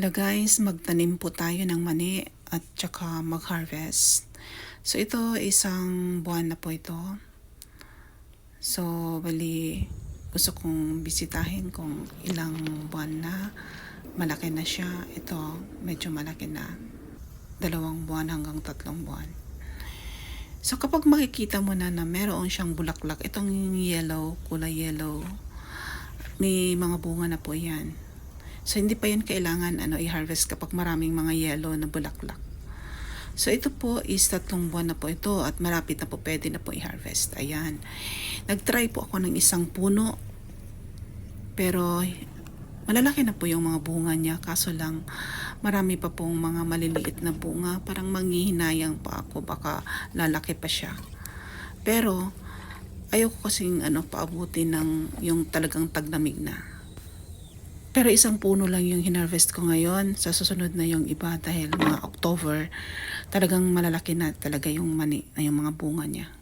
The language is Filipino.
Hello guys, magtanim po tayo ng mani at tsaka mag-harvest. So ito, isang buwan na po ito. So, bali, gusto kong bisitahin kung ilang buwan na. Malaki na siya. Ito, medyo malaki na. Dalawang buwan hanggang tatlong buwan. So kapag makikita mo na na meron siyang bulaklak, itong yellow, kulay yellow, may mga bunga na po yan. So hindi pa yan kailangan ano i-harvest kapag maraming mga yellow na bulaklak. So ito po is tatlong buwan na po ito at malapit na po pwede na po i-harvest. Ayan. Nag-try po ako ng isang puno pero malalaki na po yung mga bunga niya kaso lang marami pa pong mga maliliit na bunga parang manghihinayang pa ako baka lalaki pa siya. Pero ayoko kasing ano paabutin ng yung talagang taglamig na. Pero isang puno lang yung hinarvest ko ngayon. Sa susunod na yung iba dahil mga October, talagang malalaki na talaga yung mani, yung mga bunga niya.